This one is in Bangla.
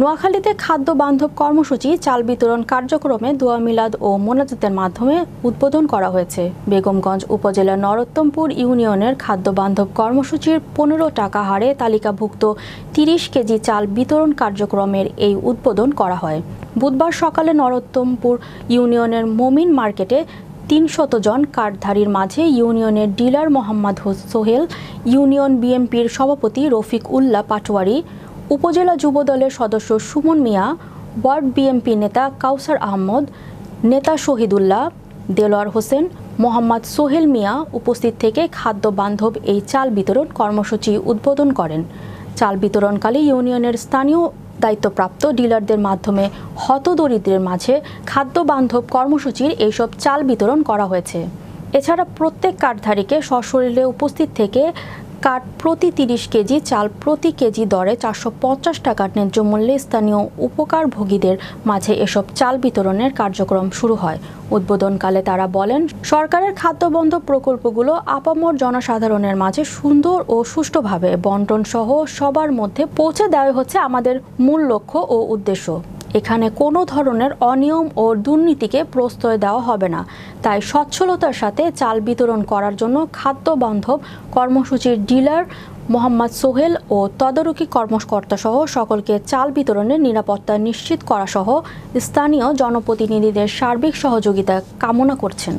নোয়াখালীতে খাদ্য বান্ধব কর্মসূচি, চাল বিতরণ কার্যক্রমে দোয়া মিলাদ ও মোনাজাতের মাধ্যমে উদ্বোধন করা হয়েছে। বেগমগঞ্জ উপজেলার নরোত্তমপুর ইউনিয়নের খাদ্য বান্ধব কর্মসূচির পনেরো টাকা হারে তালিকাভুক্ত তিরিশ কেজি চাল বিতরণ কার্যক্রমের এই উদ্বোধন করা হয়। বুধবার সকালে নরোত্তমপুর ইউনিয়নের মমিন মার্কেটে তিনশত জন কার্ডধারীর মাঝে ইউনিয়নের ডিলার মোহাম্মদ সোহেল, ইউনিয়ন বিএনপির সভাপতি রফিক উল্লাহ পাটোয়ারি উপজেলা যুবদলের সদস্য সুমন মিয়া, ওয়ার্ড বিএনপি নেতা কাউসার আহমদ, নেতা শহীদুল্লাহ, দেলোয়ার হোসেন, মোহাম্মদ সোহেল মিয়া উপস্থিত থেকে খাদ্য বান্ধব এই চাল বিতরণ কর্মসূচি উদ্বোধন করেন। চাল বিতরণকালে ইউনিয়নের স্থানীয় দায়িত্বপ্রাপ্ত ডিলারদের মাধ্যমে হতদরিদ্রের মাঝে খাদ্য বান্ধব কর্মসূচির এইসব চাল বিতরণ করা হয়েছে। এছাড়া প্রত্যেক কার্ডধারীকে সশরীরে উপস্থিত থেকে কার্ড প্রতি তিরিশ কেজি, চাল প্রতি কেজি দরে চারশো পঞ্চাশ টাকার ন্যায্য মূল্যে স্থানীয় উপকারভোগীদের মাঝে এসব চাল বিতরণের কার্যক্রম শুরু হয়। উদ্বোধনকালে তারা বলেন, সরকারের খাদ্যবন্ধ প্রকল্পগুলো আপামর জনসাধারণের মাঝে সুন্দর ও সুষ্ঠুভাবে বন্টন সহ সবার মধ্যে পৌঁছে দেওয়া হচ্ছে আমাদের মূল লক্ষ্য ও উদ্দেশ্য। এখানে কোনো ধরনের অনিয়ম ও দুর্নীতিকে প্রশ্রয় দেওয়া হবে না। তাই সচ্ছলতার সাথে চাল বিতরণ করার জন্য খাদ্য বান্ধব কর্মসূচির ডিলার মোহাম্মদ সোহেল ও তদারকি কর্মকর্তা সহ সকলকে চাল বিতরণের নিরাপত্তা নিশ্চিত করা সহ স্থানীয় জনপ্রতিনিধিদের সার্বিক সহযোগিতা কামনা করছেন।